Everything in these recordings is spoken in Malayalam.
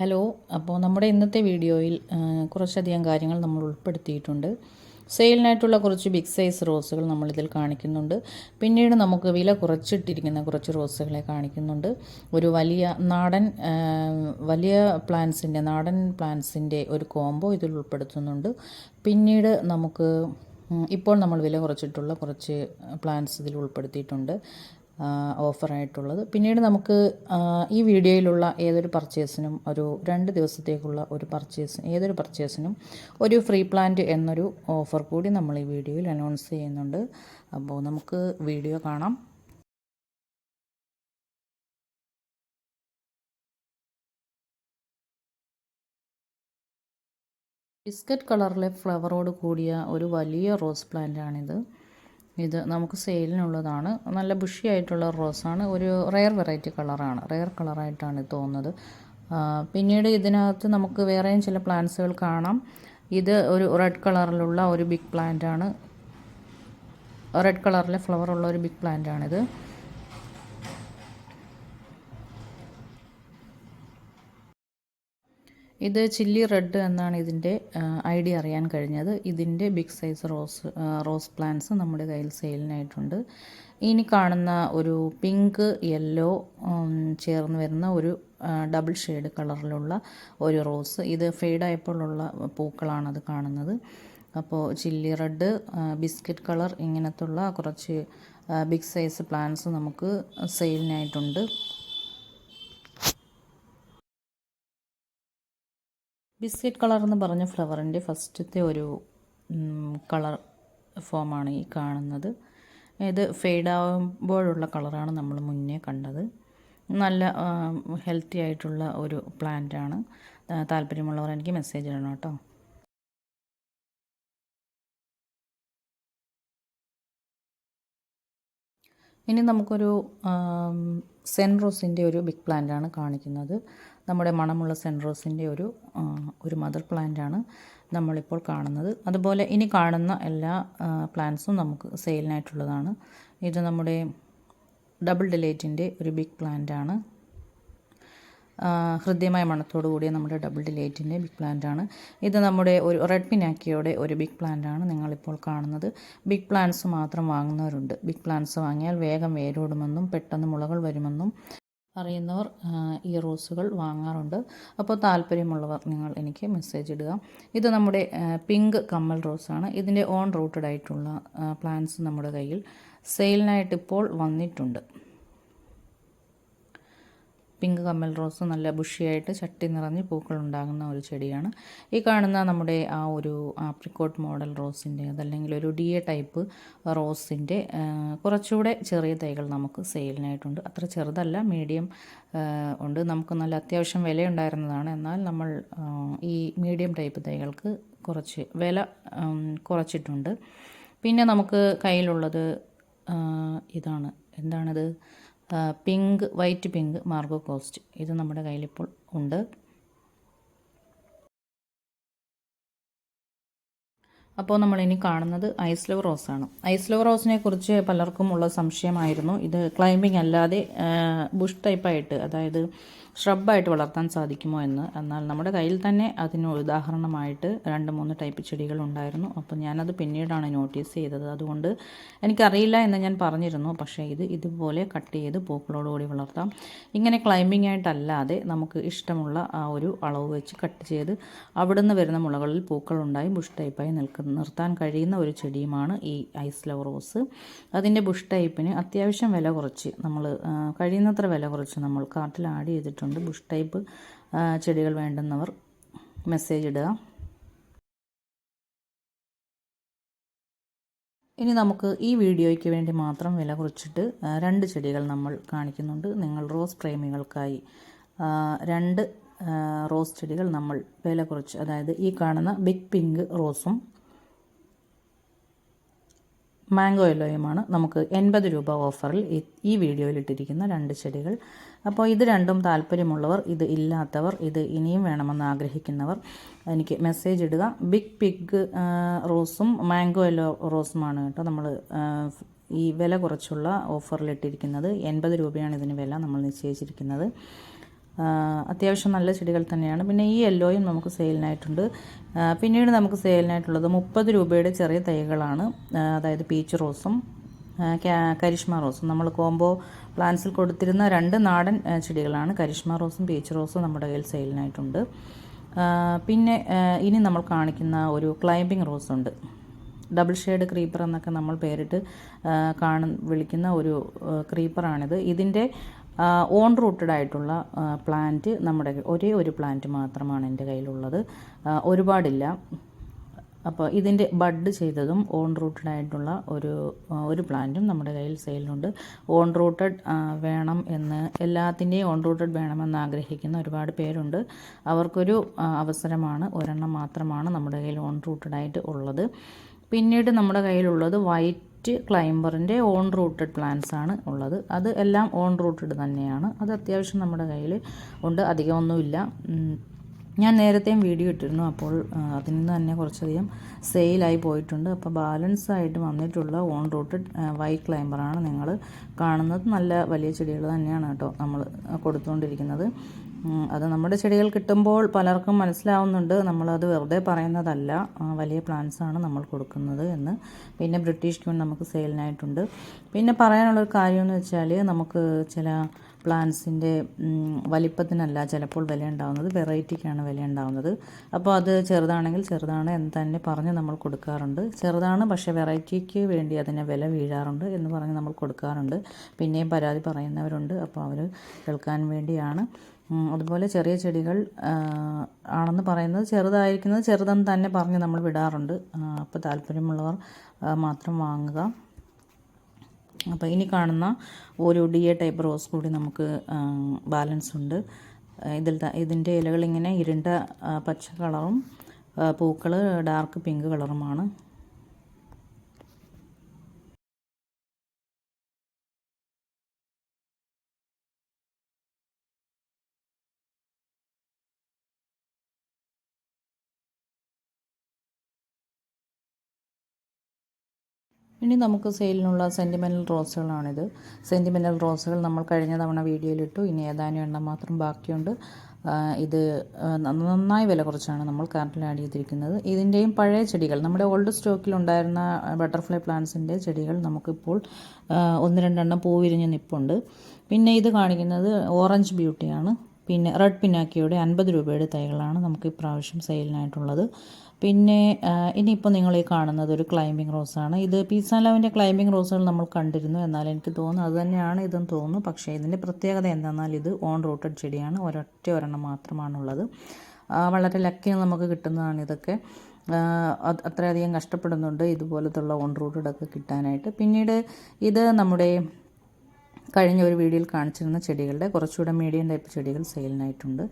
ഹലോ അപ്പോൾ നമ്മുടെ ഇന്നത്തെ വീഡിയോയിൽ കുറച്ചധികം കാര്യങ്ങൾ നമ്മൾ ഉൾപ്പെടുത്തിയിട്ടുണ്ട്. സെയിലിനായിട്ടുള്ള കുറച്ച് ബിഗ് സൈസ് റോസുകൾ നമ്മളിതിൽ കാണിക്കുന്നുണ്ട്. പിന്നീട് നമുക്ക് വില കുറച്ചിട്ടിരിക്കുന്ന കുറച്ച് റോസുകളെ കാണിക്കുന്നുണ്ട്. ഒരു വലിയ നാടൻ വലിയ പ്ലാന്റ്സിന്റെ നാടൻ പ്ലാന്റ്സിന്റെ ഒരു കോംബോ ഇതിൽ ഉൾപ്പെടുത്തുന്നുണ്ട്. പിന്നീട് നമുക്ക് ഇപ്പോൾ നമ്മൾ വില കുറച്ചിട്ടുള്ള കുറച്ച് പ്ലാന്റ്സ് ഇതിൽ ഉൾപ്പെടുത്തിയിട്ടുണ്ട്. ഓഫറായിട്ടുള്ളത്. പിന്നീട് നമുക്ക് ഈ വീഡിയോയിലുള്ള ഏതൊരു പർച്ചേസിനും ഒരു രണ്ട് ദിവസത്തേക്കുള്ള ഒരു പർച്ചേസ് ഏതൊരു പർച്ചേസിനും ഒരു ഫ്രീ പ്ലാന്റ് എന്നൊരു ഓഫർ കൂടി നമ്മൾ ഈ വീഡിയോയിൽ അനൗൺസ് ചെയ്യുന്നുണ്ട്. അപ്പോൾ നമുക്ക് വീഡിയോ കാണാം. ബിസ്ക്കറ്റ് കളറിലെ ഫ്ലവറോട് കൂടിയ ഒരു വലിയ റോസ് പ്ലാന്റ് ആണിത് ഇത് നമുക്ക് സെയിലിനുള്ളതാണ്. നല്ല ബുഷി ആയിട്ടുള്ള റോസാണ്. ഒരു റെയർ വെറൈറ്റി കളറാണ്. റെയർ കളറായിട്ടാണ് തോന്നുന്നത്. പിന്നീട് ഇതിനകത്ത് നമുക്ക് വേറെയും ചില പ്ലാന്റ്സുകൾ കാണാം. ഇത് ഒരു റെഡ് കളറിലുള്ള ഒരു ബിഗ് പ്ലാന്റ് ആണ് റെഡ് കളറിലെ ഫ്ലവർ ഉള്ള ഒരു ബിഗ് പ്ലാന്റ് ആണിത് ഇത് ചില്ലി റെഡ് എന്നാണ് ഇതിന്റെ ഐ ഡി അറിയാൻ കഴിഞ്ഞത്. ഇതിന്റെ big size rose rose plants നമ്മുടെ കയ്യിൽ സെയിലിനായിട്ടുണ്ട്. ഇനി കാണുന്ന ഒരു പിങ്ക് യെല്ലോ ചേർന്ന് വരുന്ന ഒരു ഡബിൾ ഷെയ്ഡ് കളറിലുള്ള ഒരു റോസ്. ഇത് ഫെയ്ഡായപ്പോഴുള്ള അത് കാണുന്നത്. അപ്പോൾ ചില്ലി റെഡ് ബിസ്ക്കറ്റ് കളർ ഇങ്ങനത്തുള്ള കുറച്ച് ബിഗ് സൈസ് പ്ലാന്റ്സ് നമുക്ക് സെയിലിനായിട്ടുണ്ട്. ബിസ്ക്കറ്റ് കളർ എന്ന് പറഞ്ഞ ഫ്ലവറിന്റെ ഫസ്റ്റത്തെ ഒരു കളർ ഫോമാണ് ഈ കാണുന്നത്. ഇത് ഫെയ്ഡ് ആകുമ്പോഴുള്ള കളറാണ് നമ്മൾ മുന്നേ കണ്ടത്. നല്ല ഹെൽത്തി ആയിട്ടുള്ള ഒരു പ്ലാന്റ് ആണ്. ആ, താല്പര്യമുള്ളവർ എനിക്ക് മെസ്സേജ് ഇടണം കേട്ടോ. ഇനി നമുക്കൊരു സെൻ റോസിന്റെ ഒരു ബിഗ് പ്ലാന്റ് ആണ് കാണിക്കുന്നത്. നമ്മുടെ മണമുള്ള സെൻറോസിന്റെ ഒരു ഒരു മദർ പ്ലാന്റ് ആണ് നമ്മളിപ്പോൾ കാണുന്നത്. അതുപോലെ ഇനി കാണുന്ന എല്ലാ പ്ലാന്റ്സും നമുക്ക് സെയിലിനായിട്ടുള്ളതാണ്. ഇത് നമ്മുടെ ഡബിൾ ഡിലേറ്റിന്റെ ഒരു ബിഗ് പ്ലാന്റാണ്. ഹൃദ്യമായ മണത്തോടു കൂടിയ നമ്മുടെ ഡബിൾ ഡിലേറ്റിന്റെ ബിഗ് പ്ലാന്റാണ്. ഇത് നമ്മുടെ ഒരു റെഡ് പിനാക്കിയോടെ ഒരു ബിഗ് പ്ലാന്റാണ് നിങ്ങളിപ്പോൾ കാണുന്നത്. ബിഗ് പ്ലാന്റ്സ് മാത്രം വാങ്ങുന്നവരുണ്ട്. ബിഗ് പ്ലാന്റ്സ് വാങ്ങിയാൽ വേഗം വേരോടുമെന്നും പെട്ടെന്ന് മുളകൾ വരുമെന്നും അറിയുന്നവർ ഈ റോസുകൾ വാങ്ങാറുണ്ട്. അപ്പോൾ താല്പര്യമുള്ളവർ നിങ്ങൾ എനിക്ക് മെസ്സേജ് ഇടുക. ഇത് നമ്മുടെ പിങ്ക് കമ്മൽ റോസാണ്. ഇതിന്റെ ഓൺ റൂട്ടഡ് ആയിട്ടുള്ള പ്ലാന്റ്സ് നമ്മുടെ കയ്യിൽ സെയിലിനായിട്ട് ഇപ്പോൾ വന്നിട്ടുണ്ട്. പിങ്ക് കമ്മൽ റോസ് നല്ല ബുഷിയായിട്ട് ചട്ടി നിറഞ്ഞ് പൂക്കൾ ഉണ്ടാകുന്ന ഒരു ചെടിയാണ്. ഈ കാണുന്ന നമ്മുടെ ആ ഒരു ആപ്രിക്കോട്ട് മോഡൽ റോസിന്റെ അതല്ലെങ്കിൽ ഒരു ഡി എ ടൈപ്പ് റോസിന്റെ കുറച്ചുകൂടെ ചെറിയ തൈകൾ നമുക്ക് സെയിലിനായിട്ടുണ്ട്. അത്ര ചെറുതല്ല മീഡിയം ഉണ്ട്. നമുക്ക് നല്ല അത്യാവശ്യം വിലയുണ്ടായിരുന്നതാണ്. എന്നാൽ നമ്മൾ ഈ മീഡിയം ടൈപ്പ് തൈകൾക്ക് കുറച്ച് വില കുറച്ചിട്ടുണ്ട്. പിന്നെ നമുക്ക് കയ്യിലുള്ളത് ഇതാണ്. എന്താണിത്? Pink white pink Margo Koster. ഇത് നമ്മുടെ കയ്യിലിപ്പോൾ ഉണ്ട്. അപ്പോൾ നമ്മൾ ഇനി കാണുന്നത് ഐസ്ലവ് റോസാണ് ഐസ്ലവ് റോസിനെ കുറിച്ച് പലർക്കും ഉള്ള സംശയമായിരുന്നു. ഇത് ക്ലൈമ്പിംഗ് അല്ലാതെ ബുഷ് ടൈപ്പായിട്ട് അതായത് ഷ്രബായിട്ട് വളർത്താൻ സാധിക്കുമോ എന്ന്. എന്നാൽ നമ്മുടെ കയ്യിൽ തന്നെ അതിന് ഉദാഹരണമായിട്ട് രണ്ട് മൂന്ന് ടൈപ്പ് ചെടികൾ ഉണ്ടായിരുന്നു അപ്പോൾ ഞാനത് പിന്നീടാണ് നോട്ടീസ് ചെയ്തത്. അതുകൊണ്ട് എനിക്കറിയില്ല എന്ന് ഞാൻ പറഞ്ഞിരുന്നു. പക്ഷേ ഇത് ഇതുപോലെ കട്ട് ചെയ്ത് പൂക്കളോടുകൂടി വളർത്താം. ഇങ്ങനെ ക്ലൈമ്പിംഗ് ആയിട്ടല്ലാതെ നമുക്ക് ഇഷ്ടമുള്ള ആ ഒരു അളവ് വെച്ച് കട്ട് ചെയ്ത് അവിടുന്ന് വരുന്ന മുളകളിൽ പൂക്കളുണ്ടായി ബുഷ് ടൈപ്പായി നിൽക്കുന്ന നിർത്താൻ കഴിയുന്ന ഒരു ചെടിയുമാണ് ഈ ഐസ് ലവ് റോസ്. അതിന്റെ ബുഷ് ടൈപ്പിന് അത്യാവശ്യം വില കുറച്ച്. നമ്മൾ കഴിയുന്നത്ര വില കുറച്ച് നമ്മൾ കാർട്ടിൽ ആഡ് ചെയ്തിട്ടുണ്ട് ബുഷ് ടൈപ്പ് ചെടികൾ വേണ്ടുന്നവർ മെസ്സേജ് ഇടുക. ഇനി നമുക്ക് ഈ വീഡിയോയ്ക്ക് വേണ്ടി മാത്രം വില കുറച്ചിട്ട് രണ്ട് ചെടികൾ നമ്മൾ കാണിക്കുന്നുണ്ട്. നിങ്ങൾ റോസ് പ്രേമികൾക്കായി രണ്ട് റോസ് ചെടികൾ നമ്മൾ വില കുറച്ച് അതായത് ഈ കാണുന്ന ബിഗ് പിങ്ക് റോസും മാംഗോ യെല്ലോയുമാണ് നമുക്ക് എൺപത് രൂപ ഓഫറിൽ ഈ- വീഡിയോയിൽ ഇട്ടിരിക്കുന്ന രണ്ട് ചെടികൾ. അപ്പോൾ ഇത് രണ്ടും താല്പര്യമുള്ളവർ ഇത് ഇല്ലാത്തവർ ഇത് ഇനിയും വേണമെന്ന് ആഗ്രഹിക്കുന്നവർ എനിക്ക് മെസ്സേജ് ഇടുക. ബിഗ് പിഗ് റോസും മാംഗോ യെല്ലോ റോസുമാണ് കേട്ടോ നമ്മൾ ഈ വില കുറച്ചുള്ള ഓഫറിൽ ഇട്ടിരിക്കുന്നത്. എൺപത് രൂപയാണ് ഇതിന് വില നമ്മൾ നിശ്ചയിച്ചിരിക്കുന്നത്. അത്യാവശ്യം നല്ല ചെടികൾ തന്നെയാണ്. പിന്നെ ഈ യെല്ലോയും നമുക്ക് സെയിലിനായിട്ടുണ്ട്. പിന്നീട് നമുക്ക് സെയിലിനായിട്ടുള്ളത് മുപ്പത് രൂപയുടെ ചെറിയ തൈകളാണ്. അതായത് പീച്ച് റോസും കരിഷ്മ റോസും. നമ്മൾ കോംബോ പ്ലാന്റ്സിൽ കൊടുത്തിരുന്ന രണ്ട് നാടൻ ചെടികളാണ്. കരിഷ്മ റോസും പീച്ച് റോസും നമ്മുടെ കയ്യിൽ സെയിലിനായിട്ടുണ്ട്. പിന്നെ ഇനി നമ്മൾ കാണിക്കുന്ന ഒരു ക്ലൈംബിംഗ് റോസ് ഉണ്ട്. ഡബിൾ ഷെയ്ഡ് ക്രീപ്പർ എന്നൊക്കെ നമ്മൾ പേരിട്ട് കാണും വിളിക്കുന്ന ഒരു ക്രീപ്പറാണിത്. ഇതിന്റെ ഓൺ റൂട്ടഡ് ആയിട്ടുള്ള പ്ലാന്റ് നമ്മുടെ ഒരേ ഒരു പ്ലാന്റ് മാത്രമാണ് എന്റെ കയ്യിലുള്ളത്. ഒരുപാടില്ല. അപ്പോൾ ഇതിന്റെ ബഡ് ചെയ്തതും ഓൺ റൂട്ടഡ് ആയിട്ടുള്ള ഒരു ഒരു പ്ലാന്റും നമ്മുടെ കയ്യിൽ സെയിലുണ്ട് ഓൺ റൂട്ടഡ് വേണം എന്ന് എല്ലാത്തിന്റെയും ഓൺ റൂട്ടഡ് വേണമെന്ന് ആഗ്രഹിക്കുന്ന ഒരുപാട് പേരുണ്ട്. അവർക്കൊരു അവസരമാണ് ഒരെണ്ണം മാത്രമാണ് നമ്മുടെ കയ്യിൽ ഓൺ റൂട്ടഡ് ആയിട്ട് ഉള്ളത്. പിന്നീട് നമ്മുടെ കയ്യിലുള്ളത് വൈറ്റ് ക്ലൈംബറിന്റെ ഓൺ റൂട്ടഡ് പ്ലാന്റ്സ് ആണ് ഉള്ളത്. അത് എല്ലാം ഓൺ റൂട്ടഡ് തന്നെയാണ്. അത് അത്യാവശ്യം നമ്മുടെ കയ്യിൽ ഉണ്ട്. അധികമൊന്നുമില്ല ഞാൻ നേരത്തെയും വീഡിയോ ഇട്ടിരുന്നു. അപ്പോൾ അതിൽ നിന്ന് തന്നെ കുറച്ചധികം സെയിലായി പോയിട്ടുണ്ട്. അപ്പോൾ ബാലൻസ് ആയിട്ട് വന്നിട്ടുള്ള ഓൺ റൂട്ടഡ് വൈ ക്ലൈംബറാണ് നിങ്ങൾ കാണുന്നത്. നല്ല വലിയ ചെടികൾ തന്നെയാണ് കേട്ടോ നമ്മൾ കൊടുത്തുകൊണ്ടിരിക്കുന്നത്. അത് നമ്മുടെ ചെടികൾ കിട്ടുമ്പോൾ പലർക്കും മനസ്സിലാവുന്നുണ്ട്. നമ്മളത് വെറുതെ പറയുന്നതല്ല. വലിയ പ്ലാന്റ്സ് ആണ് നമ്മൾ കൊടുക്കുന്നത് എന്ന്. പിന്നെ ബ്രിട്ടീഷ് ക്യൂൺ നമുക്ക് സെയിലിനായിട്ടുണ്ട് പിന്നെ പറയാനുള്ളൊരു കാര്യം എന്ന് വെച്ചാൽ നമുക്ക് ചില പ്ലാന്റ്സിന്റെ വലിപ്പത്തിനല്ല ചിലപ്പോൾ വില ഉണ്ടാവുന്നത്. വെറൈറ്റിക്കാണ് വില ഉണ്ടാവുന്നത്. അപ്പോൾ അത് ചെറുതാണെങ്കിൽ ചെറുതാണ് എന്ന് തന്നെ പറഞ്ഞ് നമ്മൾ കൊടുക്കാറുണ്ട്. ചെറുതാണ് പക്ഷേ വെറൈറ്റിക്ക് വേണ്ടി അതിനെ വില വീഴാറുണ്ട് എന്ന് പറഞ്ഞ് നമ്മൾ കൊടുക്കാറുണ്ട്. പിന്നെയും പരാതി പറയുന്നവരുണ്ട്. അപ്പോൾ അവർ കേൾക്കാൻ വേണ്ടിയാണ്. അതുപോലെ ചെറിയ ചെടികൾ ആണെന്ന് പറയുന്നത് ചെറുതായിരിക്കുന്നത് ചെറുതെന്ന് തന്നെ പറഞ്ഞ് നമ്മൾ വിടാറുണ്ട്. അപ്പോൾ താല്പര്യമുള്ളവർ മാത്രം വാങ്ങുക. അപ്പോൾ ഇനി കാണുന്ന ഒരു ഡി എ ടൈപ്പ് റോസ് കൂടി നമുക്ക് ബാലൻസ് ഉണ്ട്. ഇതിൽ ഇതിന്റെ ഇലകൾ ഇങ്ങനെ ഇരുണ്ട പച്ച കളറും പൂക്കൾ ഡാർക്ക് പിങ്ക് കളറുമാണ്. ഇനി നമുക്ക് സെയിലിനുള്ള സെന്റിമെന്റൽ റോസുകളാണിത്. സെന്റിമെന്റൽ റോസുകൾ നമ്മൾ കഴിഞ്ഞ തവണ വീഡിയോയിലിട്ടു. ഇനി ഏതാനും എണ്ണം മാത്രം ബാക്കിയുണ്ട്. ഇത് നന്നായി വില കുറച്ചാണ് നമ്മൾ കാർട്ടിൽ ആഡ് ചെയ്തിരിക്കുന്നത്. ഇതിന്റെയും പഴയ ചെടികൾ നമ്മുടെ ഓൾഡ് സ്റ്റോക്കിലുണ്ടായിരുന്ന ബട്ടർഫ്ലൈ പ്ലാന്റ്സിന്റെ ചെടികൾ നമുക്കിപ്പോൾ ഒന്ന് രണ്ടെണ്ണം പൂവിരിഞ്ഞ് നിപ്പുണ്ട്. പിന്നെ ഇത് കാണിക്കുന്നത് ഓറഞ്ച് ബ്യൂട്ടിയാണ്. പിന്നെ റെഡ് പിന്നാക്കിയുടെ അൻപത് രൂപയുടെ തൈകളാണ് നമുക്ക് ഇപ്രാവശ്യം സെയിലിനായിട്ടുള്ളത്. പിന്നെ ഇനിയിപ്പോൾ നിങ്ങൾ ഈ കാണുന്നത് ഒരു ക്ലൈമ്പിംഗ് റോസാണ് ഇത് പീസ ലവിന്റെ ക്ലൈംബിംഗ് റോസുകൾ നമ്മൾ കണ്ടിരുന്നു എന്നാൽ എനിക്ക് തോന്നുന്നു അത് തന്നെയാണ് ഇതെന്ന് തോന്നുന്നു. പക്ഷേ ഇതിന്റെ പ്രത്യേകത എന്തെന്നാൽ ഇത് ഓൺ റൂട്ടഡ് ചെടിയാണ്. ഒരൊറ്റ ഒരെണ്ണം മാത്രമാണുള്ളത്. വളരെ ലക്കി നമുക്ക് കിട്ടുന്നതാണ് ഇതൊക്കെ. അത്രയധികം കഷ്ടപ്പെടുന്നുണ്ട് ഇതുപോലത്തുള്ള ഓൺ റൂട്ടഡൊക്കെ കിട്ടാനായിട്ട്. പിന്നീട് ഇത് നമ്മുടെ കഴിഞ്ഞ ഒരു വീഡിയോയിൽ കാണിച്ചിരുന്ന ചെടികളുടെ കുറച്ചുകൂടെ മീഡിയം ടൈപ്പ് ചെടികൾ സെയിലിനായിട്ടുണ്ട്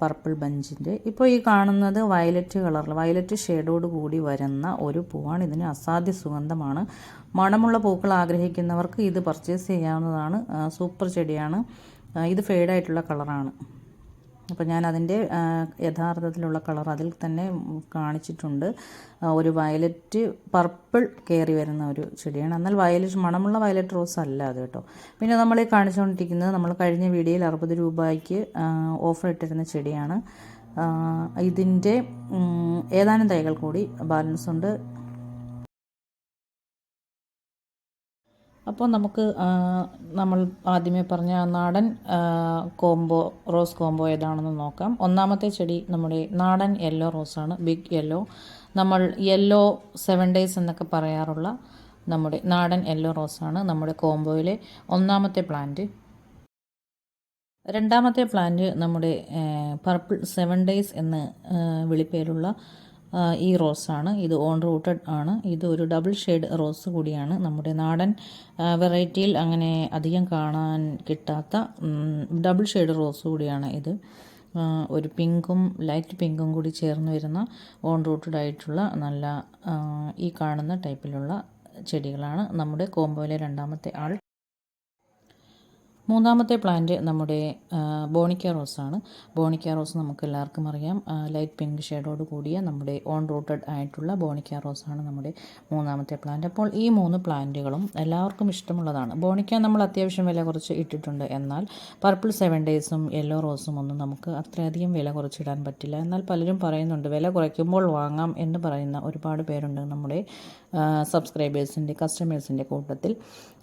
പർപ്പിൾ ബഞ്ചിന്റെ ഇപ്പോൾ ഈ കാണുന്നത് വയലറ്റ് കളറിൽ വയലറ്റ് ഷെയ്ഡോട് കൂടി വരുന്ന ഒരു പൂവാണ്. ഇതിന് അസാധ്യ സുഗന്ധമാണ്. മണമുള്ള പൂക്കൾ ആഗ്രഹിക്കുന്നവർക്ക് ഇത് പർച്ചേസ് ചെയ്യാവുന്നതാണ്. സൂപ്പർ ചെടിയാണ്. ഇത് ഫെയ്ഡായിട്ടുള്ള കളറാണ് അപ്പോൾ ഞാൻ അതിന്റെ യഥാർത്ഥത്തിലുള്ള കളർ അതിൽ തന്നെ കാണിച്ചിട്ടുണ്ട്. ഒരു വയലറ്റ് പർപ്പിൾ കയറി വരുന്ന ഒരു ചെടിയാണ്. എന്നാൽ വയലറ്റ് മണമുള്ള വയലറ്റ് റോസ് അല്ല അത് കേട്ടോ. പിന്നെ നമ്മൾ ഈ കാണിച്ചുകൊണ്ടിരിക്കുന്നത് നമ്മൾ കഴിഞ്ഞ വീഡിയോയിൽ അറുപത് രൂപയ്ക്ക് ഓഫർ ഇട്ടിരുന്ന ചെടിയാണ്. ഇതിന്റെ ഏതാനും തൈകൾ കൂടി ബാലൻസ് ഉണ്ട്. അപ്പോൾ നമുക്ക് നമ്മൾ ആദ്യമേ പറഞ്ഞ നാടൻ കോംബോ റോസ് കോംബോ ഏതാണെന്ന് നോക്കാം. ഒന്നാമത്തെ ചെടി നമ്മുടെ നാടൻ യെല്ലോ റോസാണ് ബിഗ് യെല്ലോ. നമ്മൾ യെല്ലോ സെവൻ ഡേയ്സ് എന്നൊക്കെ പറയാറുള്ള നമ്മുടെ നാടൻ യെല്ലോ റോസാണ് നമ്മുടെ കോംബോയിലെ ഒന്നാമത്തെ പ്ലാന്റ്. രണ്ടാമത്തെ പ്ലാന്റ് നമ്മുടെ പർപ്പിൾ സെവൻ ഡേയ്സ് എന്ന് വിളിപ്പേരുള്ള ഈ റോസാണ് ഇത് ഓൺ റൂട്ടഡ് ആണ്. ഇത് ഒരു ഡബിൾ ഷെയ്ഡ് റോസ് കൂടിയാണ്. നമ്മുടെ നാടൻ വെറൈറ്റിയിൽ അങ്ങനെ അധികം കാണാൻ കിട്ടാത്ത ഡബിൾ ഷെയ്ഡ് റോസ് കൂടിയാണ് ഇത്. ഒരു പിങ്കും ലൈറ്റ് പിങ്കും കൂടി ചേർന്ന് വരുന്ന ഓൺ റൂട്ടഡ് ആയിട്ടുള്ള നല്ല ഈ കാണുന്ന ടൈപ്പിലുള്ള ചെടികളാണ് നമ്മുടെ കോമ്പോയിലെ രണ്ടാമത്തെ ആൾ. മൂന്നാമത്തെ പ്ലാന്റ് നമ്മുടെ ബോണിക്ക റോസാണ്. ബോണിക്ക റോസ് നമുക്ക് എല്ലാവർക്കും അറിയാം ലൈറ്റ് പിങ്ക് ഷെയ്ഡോട് കൂടിയ നമ്മുടെ ഓൺ റൂട്ടഡ് ആയിട്ടുള്ള ബോണിക്ക റോസാണ് നമ്മുടെ മൂന്നാമത്തെ പ്ലാന്റ്. അപ്പോൾ ഈ മൂന്ന് പ്ലാന്റുകളും എല്ലാവർക്കും ഇഷ്ടമുള്ളതാണ്. ബോണിക്ക നമ്മൾ അത്യാവശ്യം വില കുറച്ച് ഇട്ടിട്ടുണ്ട്. എന്നാൽ പർപ്പിൾ സെവൻ ഡേയ്സും യെല്ലോ റോസും ഒന്നും നമുക്ക് അത്രയധികം വില കുറച്ചിടാൻ പറ്റില്ല. എന്നാൽ പലരും പറയുന്നുണ്ട് വില കുറയ്ക്കുമ്പോൾ വാങ്ങാം എന്ന് പറയുന്ന ഒരുപാട് പേരുണ്ട് നമ്മുടെ സബ്സ്ക്രൈബേഴ്സിന്റെ കസ്റ്റമേഴ്സിന്റെ കൂട്ടത്തിൽ.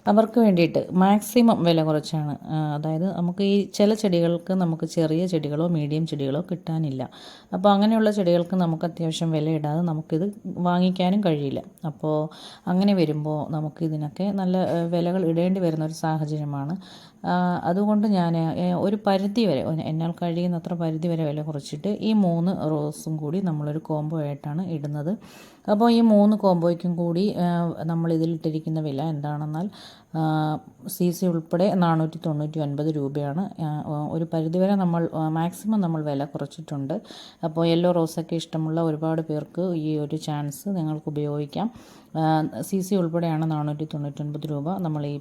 അവർക്ക് വേണ്ടിയിട്ട് മാക്സിമം വില കുറച്ചാണ്. അതായത് നമുക്ക് ഈ ചില ചെടികൾക്ക് നമുക്ക് ചെറിയ ചെടികളോ മീഡിയം ചെടികളോ കിട്ടാനില്ല. അപ്പോൾ അങ്ങനെയുള്ള ചെടികൾക്ക് നമുക്ക് അത്യാവശ്യം വില ഇടാതെ നമുക്കിത് വാങ്ങിക്കാനും കഴിയില്ല. അപ്പോൾ അങ്ങനെ വരുമ്പോൾ നമുക്ക് ഇതിനൊക്കെ നല്ല വിലകൾ ഇടേണ്ടി വരുന്ന ഒരു സാഹചര്യമാണ്. അതുകൊണ്ട് ഞാൻ ഒരു പരിധി വരെ എന്നാൽ കഴിയുന്നത്ര പരിധി വരെ വില കുറച്ചിട്ട് ഈ മൂന്ന് റോസും കൂടി നമ്മളൊരു കോംബോ ആയിട്ടാണ് ഇടുന്നത്. അപ്പോൾ ഈ മൂന്ന് കോംബോയ്ക്കും കൂടി നമ്മളിതിലിട്ടിരിക്കുന്ന വില എന്താണെന്നാൽ സി സി ഉൾപ്പെടെ നാനൂറ്റി തൊണ്ണൂറ്റി ഒൻപത് രൂപയാണ് ഒരു പരിധിവരെ നമ്മൾ മാക്സിമം നമ്മൾ വില കുറച്ചിട്ടുണ്ട്. അപ്പോൾ യെല്ലോ റോസൊക്കെ ഇഷ്ടമുള്ള ഒരുപാട് പേർക്ക് ഈ ഒരു ചാൻസ് നിങ്ങൾക്ക് ഉപയോഗിക്കാം. സി സി ഉൾപ്പെടെയാണ് നാനൂറ്റി തൊണ്ണൂറ്റൊൻപത് രൂപ. നമ്മൾ ഈ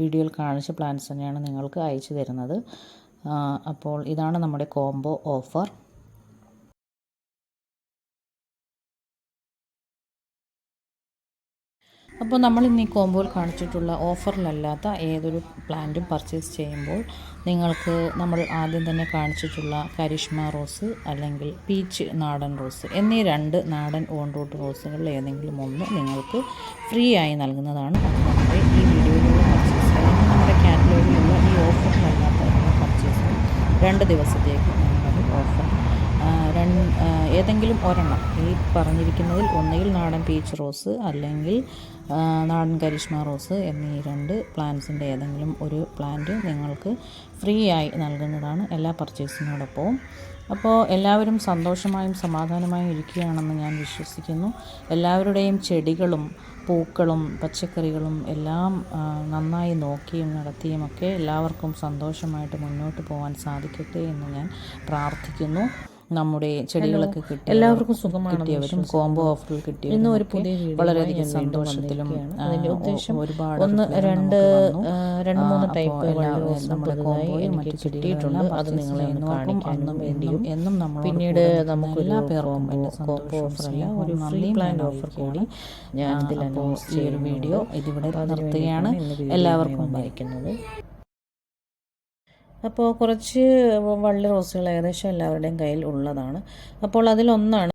വീഡിയോയിൽ കാണിച്ച പ്ലാൻസ് തന്നെയാണ് നിങ്ങൾക്ക് അയച്ചു തരുന്നത്. അപ്പോൾ ഇതാണ് നമ്മുടെ കോംബോ ഓഫർ. അപ്പോൾ നമ്മൾ ഇന്ന് ഈ കോമ്പോയിൽ കാണിച്ചിട്ടുള്ള ഓഫറിലല്ലാത്ത ഏതൊരു പ്ലാന്റും പർച്ചേസ് ചെയ്യുമ്പോൾ നിങ്ങൾക്ക് നമ്മൾ ആദ്യം തന്നെ കാണിച്ചിട്ടുള്ള കരിഷ്മ റോസ് അല്ലെങ്കിൽ പീച്ച് നാടൻ റോസ് എന്നീ രണ്ട് നാടൻ ഓൺ റോസുകളിൽ ഏതെങ്കിലും ഒന്ന് നിങ്ങൾക്ക് ഫ്രീ ആയി നൽകുന്നതാണ്. അത് നമ്മുടെ ഈ വീഡിയോയിലുള്ള പർച്ചേസ് അല്ലെങ്കിൽ നമ്മുടെ കാറ്റലോഗിലുള്ള ഈ ഓഫറിലല്ലാത്ത പർച്ചേസ് രണ്ട് ദിവസത്തേക്ക് നമ്മളത് ഓഫർ ആ, രണ്ട് ആ, ഏതെങ്കിലും ഒരെണ്ണം. ഈ പറഞ്ഞിരിക്കുന്നതിൽ ഒന്നുകിൽ നാടൻ പീച്ച് റോസ് അല്ലെങ്കിൽ നാടൻ കരിഷ്മ റോസ് എന്നീ രണ്ട് പ്ലാന്റ്സിന്റെ ഏതെങ്കിലും ഒരു പ്ലാന്റ് നിങ്ങൾക്ക് ഫ്രീ ആയി നൽകുന്നതാണ് എല്ലാ പർച്ചേസിനോടൊപ്പവും അപ്പോൾ എല്ലാവരും സന്തോഷമായും സമാധാനമായും ഇരിക്കുകയാണെന്ന് ഞാൻ വിശ്വസിക്കുന്നു. എല്ലാവരുടെയും ചെടികളും പൂക്കളും പച്ചക്കറികളും എല്ലാം നന്നായി നോക്കിയും നടത്തിയും ഒക്കെ എല്ലാവർക്കും സന്തോഷമായിട്ട് മുന്നോട്ട് പോകാൻ സാധിക്കട്ടെ എന്ന് ഞാൻ പ്രാർത്ഥിക്കുന്നു. നമ്മുടെ ചെടികളൊക്കെ കിട്ടി എല്ലാവർക്കും സുഖമാണ് കോംബോ ഓഫറിൽ കിട്ടി ഒരു പുതിയ വളരെയധികം സന്തോഷത്തിലും ഉദ്ദേശം ഒരുപാട് ഒന്ന് രണ്ട് രണ്ട് മൂന്ന് ടൈപ്പ് നമ്മുടെ കോംബോയും മറ്റു കിട്ടിയിട്ടുണ്ട് അത് നിങ്ങളെ ഒന്ന് കാണിക്കാനും വേണ്ടിയും എന്നും നമ്മൾ പിന്നീട് നമുക്ക് എല്ലാ പേർക്കും കോംബോ അല്ല ഒരു ഫ്രീ പ്ലാൻ ഓഫർ കൂടി. ഞാൻ ഇതിൽ ഈ ഒരു വീഡിയോ ഇതിവിടെ നിർത്തുകയാണ്. എല്ലാവർക്കും വായിക്കുന്നത് അപ്പോൾ കുറച്ച് വള്ളി റോസുകൾ ഏകദേശം എല്ലാവരുടെയും കയ്യിൽ ഉള്ളതാണ്. അപ്പോൾ അതിലൊന്നാണ്